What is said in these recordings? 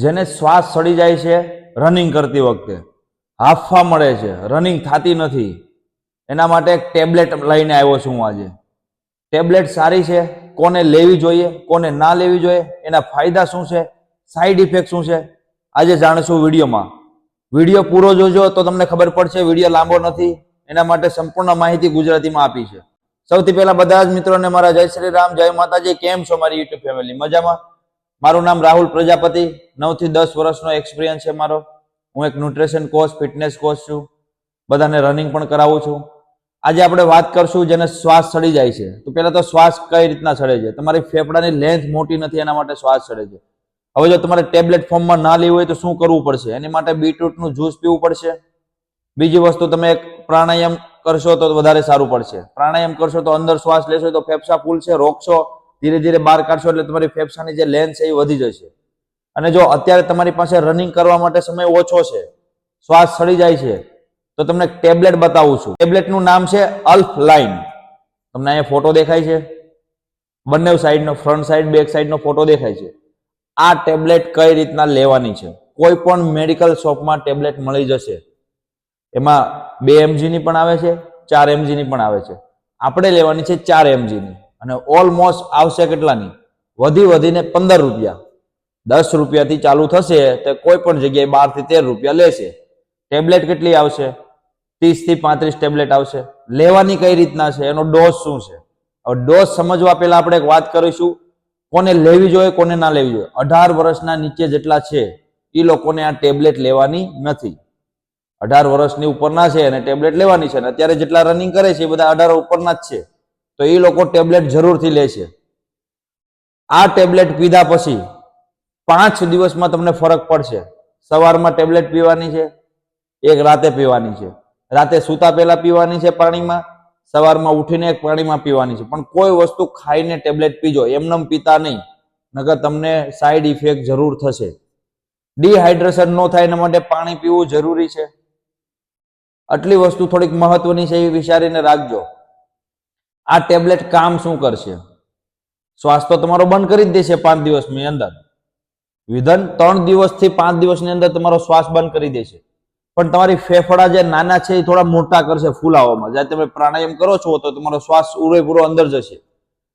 જેને શ્વાસ સડી જાય છે રનિંગ કરતી વખતે. હાફવા મળે છે. રનિંગ થતી નથી. એના માટે એક ટેબ્લેટ લઈને આવ્યો છું હું આજે. ટેબ્લેટ સારી છે? કોને લેવી જોઈએ? કોને ના લેવી જોઈએ? એના ફાયદા શું છે? સાઈડ ઇફેક્ટ શું છે? આજે જાણીશું વિડીયોમાં. વીડિયો પૂરો જોજો તો તમને ખબર પડશે વીડિયો લાંબો નથી. એના માટે સંપૂર્ણ માહિતી ગુજરાતીમાં આપી છે. સૌથી પહેલા બધા જ મિત્રોને મારા જય શ્રી રામ, જય માતાજી, કેમ છો મારી યુટ્યુબ ફેમિલી મજામાં? મારું નામ રાહુલ પ્રજાપતિ નવથી દસ વર્ષનો એક્સપિરિયન્સ છે મારો. હું એક ન્યુટ્રિશન કોચ ફિટનેસ કોચ છું. બધાને રનિંગ પણ કરાવું છું. આજે આપણે વાત કરશું જેને શ્વાસ ચડી જાય છે. તો પહેલાં તો શ્વાસ કઈ રીતના ચડે છે? તમારી ફેફડાની લેન્થ મોટી નથી, એના માટે શ્વાસ ચડે છે. હવે જો તમારે ટેબ્લેટ ફોર્મમાં ના લેવું હોય તો શું કરવું પડશે? એની માટે બીટરૂટનું જ્યુસ પીવું પડશે. બીજી વસ્તુ, તમે એક પ્રાણાયામ કરશો તો વધારે સારું પડશે. પ્રાણાયામ કરશો તો અંદર શ્વાસ લેશો તો ફેફસા ફૂલ છે રોકશો. ધીરે ધીરે બહાર કાઢશો એટલે તમારી ફેફસાની જે લેન્થ છે એ વધી જશે. અને જો અત્યારે તમારી પાસે રનિંગ કરવા માટે સમય ઓછો છે, શ્વાસ સડી જાય છે, તો તમને ટેબ્લેટ બતાવું છું. ટેબ્લેટનું નામ છે અલ્ફ લાઇન તમને અહીંયા ફોટો દેખાય છે. બંને સાઈડનો ફ્રન્ટ સાઈડ બેક સાઈડનો ફોટો દેખાય છે. આ ટેબ્લેટ કઈ રીતના લેવાની છે? કોઈ પણ મેડિકલ શોપમાં ટેબ્લેટ મળી જશે. એમાં બે એમજીની પણ આવે છે, ચાર એમજીની પણ આવે છે. આપણે લેવાની છે ચાર એમજીની અને ઓલમોસ્ટ આવશે કેટલાની? વધી વધીને પંદર રૂપિયા. દસ રૂપિયાથી ચાલુ થશે તો કોઈ પણ જગ્યાએ બારથી તેર રૂપિયા લેશે. ટેબ્લેટ કેટલી આવશે? ત્રીસથી પાંત્રીસ ટેબ્લેટ આવશે. લેવાની કઈ રીતના છે? એનો ડોઝ શું છે? હવે ડોઝ સમજવા પહેલાં આપણે એક વાત કરીશું. કોને લેવી જોઈએ, કોને ના લેવી જોઈએ? અઢાર વર્ષના નીચે જેટલા છે એ લોકોને આ ટેબ્લેટ લેવાની નથી. અઢાર વર્ષની ઉપરના છે અને ટેબ્લેટ લેવાની છે. અને અત્યારે જેટલા રનિંગ કરે છે, એ બધા અઢાર ઉપરના જ છે. તો એ લોકો ટેબ્લેટ જરૂરથી લે છે. આ ટેબ્લેટ પીધા પછી પાંચ દિવસમાં તમને ફરક પડશે. સવારમાં ટેબ્લેટ પીવાની છે, એક રાતે પીવાની છે. રાતે સૂતા પહેલા પીવાની છે પાણીમાં, સવારમાં ઉઠીને એક પાણીમાં પીવાની છે. પણ કોઈ વસ્તુ ખાઈને ટેબ્લેટ પીજો, એમનેમ પીતા નહીં. નકર તમને સાઈડ ઇફેક્ટ જરૂર થશે. ડિહાઇડ્રેશન ન થાય એના માટે પાણી પીવું જરૂરી છે. આટલી વસ્તુ થોડીક મહત્વની છે એ વિચારીને રાખજો. આ ટેબ્લેટ કામ શું કરશે? શ્વાસ તો તમારો બંધ કરી જ દેશે પાંચ દિવસની અંદર. વિધન ત્રણ દિવસથી પાંચ દિવસની અંદર તમારો શ્વાસ બંધ કરી દેશે. પણ તમારી ફેફડા જે નાના છે એ થોડા મોટા કરશે ફૂલાવામાં. જ્યારે તમે પ્રાણાયામ કરો છો તો તમારો શ્વાસ પૂરેપૂરો અંદર જશે.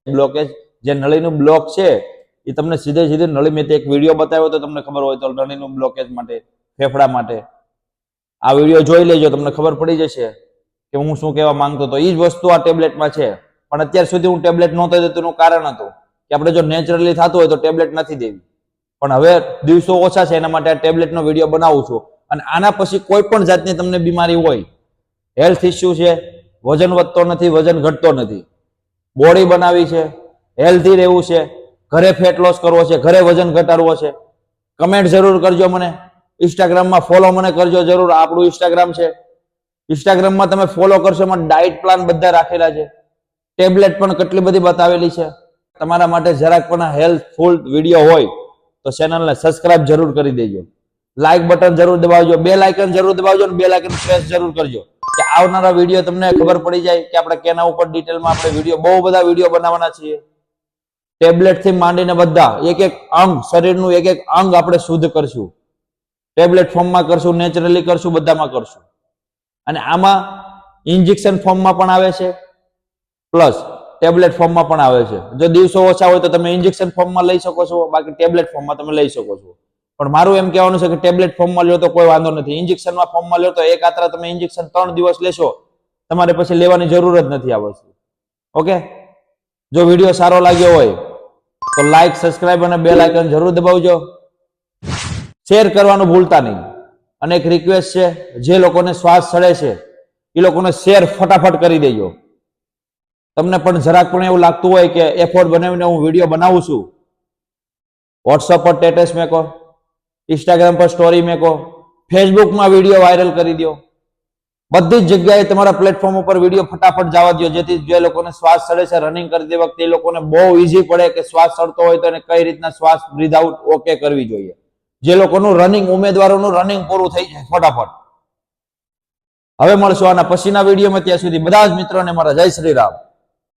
બ્લોકેજ જે નળીનું બ્લોક છે એ તમને સીધે સીધે નળી મેં એક વીડિયો બતાવ્યો તો તમને ખબર હોય તો નળીનું બ્લોકેજ માટે, ફેફડા માટે. આ વીડિયો જોઈ લેજો, તમને ખબર પડી જશે કે હું શું કહેવા માંગતો હતો. એ જ વસ્તુ આ ટેબ્લેટમાં છે. પણ અત્યાર સુધી હું ટેબ્લેટ નહોતો દેતો કારણ હતું કે આપણે જો નેચરલી થતું હોય તો ટેબ્લેટ નથી દેવી. પણ હવે દિવસો ઓછા છે, એના માટે આ ટેબ્લેટનો વીડિયો બનાવું છું. અને આના પછી કોઈ પણ જાતની તમને બીમારી હોય હેલ્થ ઇસ્યુ છે, વજન વધતો નથી, વજન ઘટતો નથી. બોડી બનાવી છે હેલ્ધી રહેવું છે, ઘરે ફેટ લોસ કરવો છે, ઘરે વજન ઘટાડવો છે. કમેન્ટ જરૂર કરજો મને. ઇન્સ્ટાગ્રામમાં ફોલો મને કરજો જરૂર. આપણું ઇન્સ્ટાગ્રામ છે. ઇન્સ્ટાગ્રામમાં તમે ફોલો કરશો એમાં ડાયટ પ્લાન બધા રાખેલા છે. ટેબ્લેટ પણ કેટલી બધી બતાવેલી છે. તમારા માટે જરાક પણ હેલ્પફુલ વીડિયો હોય તો ચેનલને સબસ્ક્રાઇબ જરૂર કરી દેજો. લાઇક બટન જરૂર દબાવજો. બે લાઇકન જરૂર દબાવજો અને બે લાઇકન પ્રેસ જરૂર કરજો. કે આવનારા વીડિયો તમને ખબર પડી જાય કે આપણે કેના ઉપર ડિટેલમાં આપણે વીડિયો, બહુ બધા વીડિયો બનાવવાના છીએ. ટેબ્લેટથી માંડીને બધા, એક એક અંગ, શરીરનું એક એક અંગ આપણે શુદ્ધ કરશું. ટેબ્લેટ ફોર્મમાં કરશું નેચરલી કરશું, બધામાં કરશું. અને આમાં ઇન્જેક્શન ફોર્મમાં પણ આવે છે. પ્લસ ટેબ્લેટ ફોર્મમાં પણ આવે છે. જો દિવસો ઓછા હોય તો તમે ઇન્જેક્શન ફોર્મમાં લઈ શકો છો, બાકી ટેબ્લેટ ફોર્મમાં તમે લઈ શકો છો. પણ મારું એમ કહેવાનું છે કે ટેબ્લેટ ફોર્મમાં લ્યો તો કોઈ વાંધો નથી. ઇન્જેક્શનમાં ફોર્મમાં લ્યો તો એક આત્રા તમે ઇન્જેક્શન ત્રણ દિવસ લેશો, તમારે પછી લેવાની જરૂર જ નથી આ વસ્તુ. ઓકે જો વીડિયો સારો લાગ્યો હોય, તો લાઈક સબસ્ક્રાઇબ અને બેલ આઇકન જરૂર દબાવજો. શેર કરવાનું ભૂલતા નહીં. અને એક રિક્વેસ્ટ છે, જે લોકોને શ્વાસ ચડે છે, એ લોકોને શેર ફટાફટ કરી દેજો. તમને પણ જરાક પણ એવું લાગતું હોય કે એફોર્ડ બનાવીને હું વીડિયો બનાવું છું? વોટ્સઅપ પર સ્ટેટસ મેકો ઇન્સ્ટાગ્રામ પર સ્ટોરી મેકો ફેસબુકમાં વીડિયો વાયરલ કરી દો. બધી જ જગ્યાએ તમારા પ્લેટફોર્મ ઉપર વીડિયો ફટાફટ જવા દો, જેથી જે લોકોને શ્વાસ ચડે છે રનિંગ કરતી વખતે એ લોકોને બહુ ઈઝી પડે કે શ્વાસ ચડતો હોય તો એને કઈ રીતના શ્વાસ બ્રીધ આઉટ ઓકે કરવી જોઈએ. જે લોકોનું રનિંગ ઉમેદવારોનું રનિંગ પૂરું થઈ જાય ફટાફટ. હવે મળશું આના પછીના વિડીયોમાં ત્યાં સુધી બધા જ મિત્રોને મારા જય શ્રી રામ.